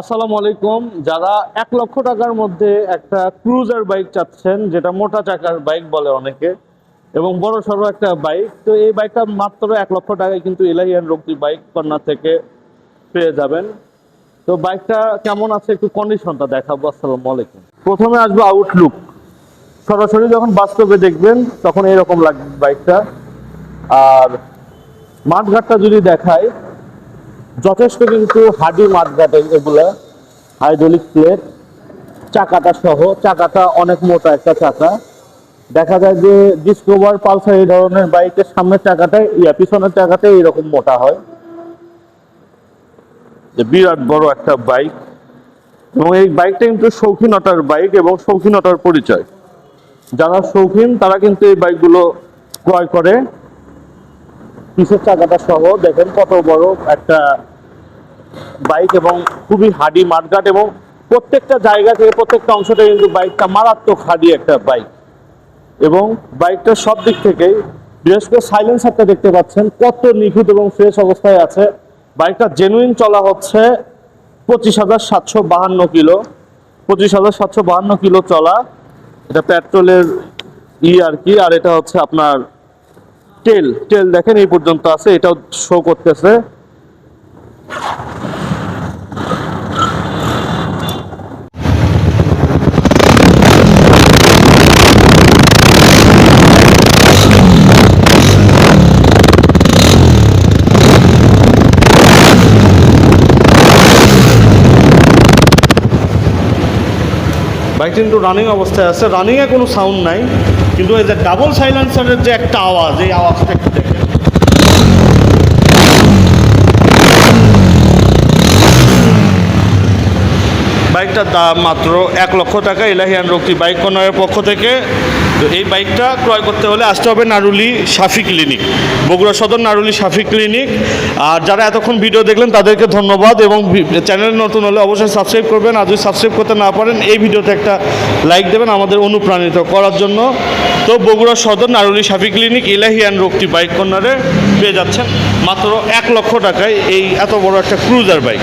আসসালামু আলাইকুম। যারা এক লক্ষ টাকার মধ্যে একটা ক্রুজার বাইক চাচ্ছেন, যেটা মোটা চাকার বাইক বলে অনেকে, এবং বড় সড়ো একটা বাইক তো এই বাইকটা মাত্র এক লক্ষ টাকায় কিন্তু ইলাহিয়ান রক্তি বাইক কর্নার থেকে পেয়ে যাবেন। তো বাইকটা কেমন আছে একটু কন্ডিশনটা দেখাবো। আসসালামু আলাইকুম। প্রথমে আসব আউটলুক সরাসরি যখন বাস্তবে দেখবেন, তখন এরকম লাগবে বাইকটা আর মাঠঘাটটা যদি দেখায় যথেষ্ট কিন্তু হাডি মাঠঘাটে এগুলা হাইড্রোলিক প্লেট চাকাটা সহ, চাকাটা অনেক মোটা একটা চাকা। দেখা যায় যে ডিসকভার পালসার এই ধরনের বাইকের সামনের চাকাটাই ইয়া পিছনের চাকাটাই এরকম মোটা হয়। যে বিরাট বড় একটা বাইক। এবং এই বাইকটা কিন্তু শৌখিনতার বাইক এবং শৌখিনতার পরিচয়। যারা শৌখিন, তারা কিন্তু এই বাইকগুলো ক্রয় করে। পিছের চাকাটা সহ দেখেন কত বড় একটা বাইক এবং খুবই হাডি মাঠঘাট এবং প্রত্যেকটা জায়গা থেকে প্রত্যেকটা অংশতে কিন্তু বাইকটা মারাত্মক হাডি একটা বাইক এবং বাইকটা সব দিক থেকেই, বিশেষ করে সাইলেন্সারটা দেখতে পাচ্ছেন, কত নিখুঁত এবং ফ্রেশ অবস্থায় আছে। বাইকটা জেনুইন চলা হচ্ছে পঁচিশ হাজার সাতশো বাহান্ন কিলো। পঁচিশ হাজার সাতশো বাহান্ন কিলো চলা। এটা পেট্রোলের ই আর কি, আর এটা হচ্ছে আপনার টেল টেল দেখেন এই পর্যন্ত আছে এটাও শো করতেছে। বাইকটা কিন্তু রানিং অবস্থায় আছে। রানিংয়ে কোনো সাউন্ড নাই। কিন্তু এই যে ডাবল সাইলেন্সারের যে একটা আওয়াজ, এই আওয়াজটা একটু দেখেন। বাইকটার দাম মাত্র এক লক্ষ টাকা। ইলাহিয়ান রক্তি বাইক কর্নারের পক্ষ থেকে তো এই বাইকটা ক্রয় করতে হলে আসতে হবে নারুলি সাফি ক্লিনিক, বগুড়া সদর নারুলি সাফি ক্লিনিক। আর যারা এতক্ষণ ভিডিও দেখলেন, তাদেরকে ধন্যবাদ এবং চ্যানেল নতুন হলে অবশ্যই সাবস্ক্রাইব করবেন। আর যদি সাবস্ক্রাইব করতে না পারেন, এই ভিডিওতে একটা লাইক দেবেন আমাদের অনুপ্রাণিত করার জন্য। তো বগুড়া সদর নারুলি সাফি ক্লিনিক ইলাহিয়ান রক্তি বাইক কর্নারে পেয়ে যাচ্ছেন। মাত্র এক লক্ষ টাকায় এই এত বড় একটা ক্রুজার বাইক।